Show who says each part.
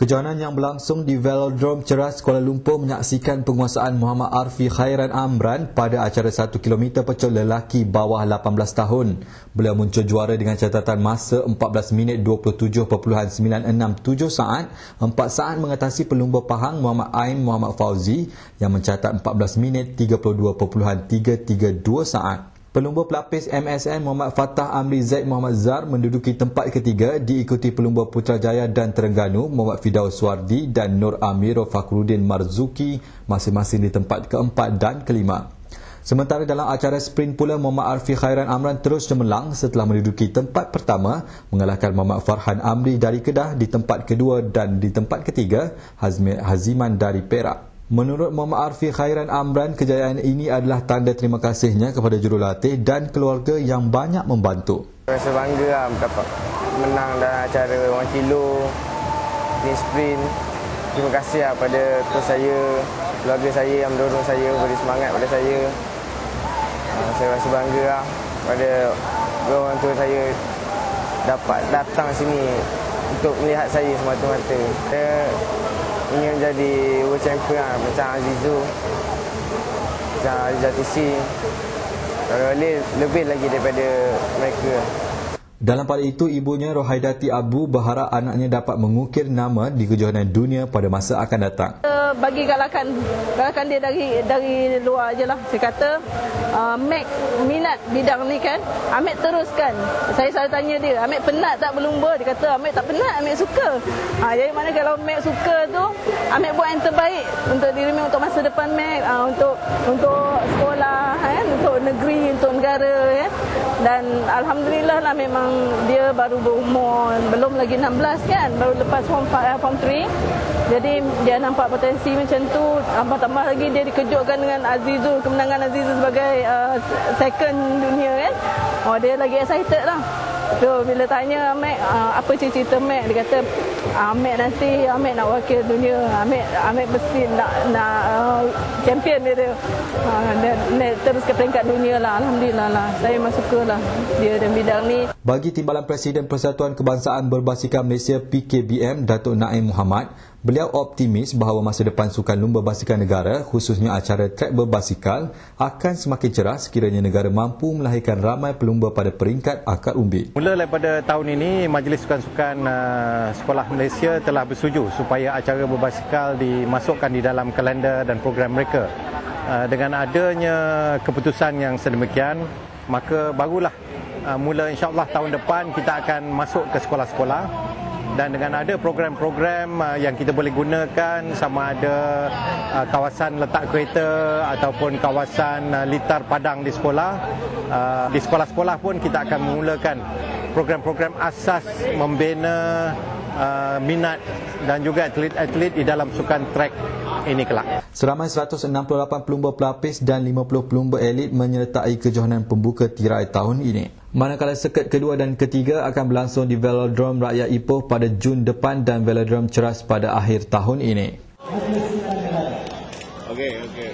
Speaker 1: Kejohanan yang berlangsung di Velodrome Ceras Kuala Lumpur menyaksikan penguasaan Muhammad Arfi Khairan Amran pada acara 1 km pecul lelaki bawah 18 tahun. Beliau muncul juara dengan catatan masa 14 minit 27.967 saat, 4 saat mengatasi pelumba Pahang Muhammad Ain Muhammad Fauzi yang mencatat 14 minit 32.332 saat. Pelumba pelapis MSN Muhammad Fatah Amri Zaid Muhammad Zar menduduki tempat ketiga diikuti pelumba Putrajaya dan Terengganu Muhammad Fidaus Suardi dan Nur Amiro Fakhruddin Marzuki masing-masing di tempat keempat dan kelima. Sementara dalam acara sprint pula Muhammad Arfi Khairan Amran terus cemerlang setelah menduduki tempat pertama mengalahkan Muhammad Farhan Amri dari Kedah di tempat kedua dan di tempat ketiga Haziman dari Perak. Menurut Muhammad Arfi Khairan Amran, kejayaan ini adalah tanda terima kasihnya kepada jurulatih dan keluarga yang banyak membantu.
Speaker 2: Rasa bangga lah dapat menang dalam acara 1 kilo ni sprint. Terima kasih lah pada terus saya, keluarga saya yang mendorong saya, beri semangat pada saya. Ah, saya rasa bangga lah pada orang tua saya dapat datang sini untuk melihat saya semata-mata. Saya ingin jadi world champion lah, macam Azizu macam Aziz TC kalau boleh lebih lagi daripada mereka
Speaker 1: dalam pada itu, ibunya Rohaidati Abu berharap anaknya dapat mengukir nama di kejohanan dunia pada masa akan datang.
Speaker 3: Bagi galakan galakan dia dari dari luar aje lah. Saya kata, uh, Mac minat bidang ni kan, Ahmed teruskan. Saya selalu tanya dia, Ahmed penat tak berlumba? Dia kata, Ahmed tak penat, Ahmed suka. Uh, jadi mana kalau Mac suka tu, Ahmed buat yang terbaik untuk diri Mac, untuk masa depan Mac, uh, untuk untuk sekolah, eh, untuk negeri, untuk negara. Eh. Dan Alhamdulillah lah memang dia baru berumur belum lagi 16 kan baru lepas form 5 form 3 jadi dia nampak potensi macam tu. Tambah-tambah lagi dia dikejutkan dengan Azizul kemenangan Azizul sebagai uh, second dunia kan. Oh dia lagi excited lah. So bila tanya Ahmed uh, apa cerita Ahmed dia kata Ahmed nanti Ahmed nak wakil dunia. Ahmed Ahmed mesti nak nak uh, champion dia dia. Uh, dia, dia terus ke peringkat dunia lah. Alhamdulillah lah. Saya memang sukalah dia dan bidang ni.
Speaker 1: Bagi Timbalan Presiden Persatuan Kebangsaan Berbasikal Malaysia PKBM Datuk Naim Muhammad Beliau optimis bahawa masa depan Sukan Lumba Basikal Negara, khususnya acara trek berbasikal, akan semakin cerah sekiranya negara mampu melahirkan ramai pelumba pada peringkat akar umbi.
Speaker 4: Mula daripada tahun ini, Majlis Sukan-Sukan uh, Sekolah Malaysia telah bersetuju supaya acara berbasikal dimasukkan di dalam kalender dan program mereka. Uh, dengan adanya keputusan yang sedemikian, maka barulah uh, mula insyaAllah tahun depan kita akan masuk ke sekolah-sekolah dan dengan ada program-program uh, yang kita boleh gunakan sama ada uh, kawasan letak kereta ataupun kawasan uh, litar padang di sekolah uh, di sekolah-sekolah pun kita akan memulakan program-program asas membina uh, minat dan juga atlet-atlet di dalam sukan trek ini kelak.
Speaker 1: Seramai 168 pelumba pelapis dan 50 pelumba elit menyertai kejohanan pembuka tirai tahun ini. Manakala seket kedua dan ketiga akan berlangsung di Velodrome Rakyat Ipoh pada Jun depan dan Velodrome Ceras pada akhir tahun ini. Okey, okey.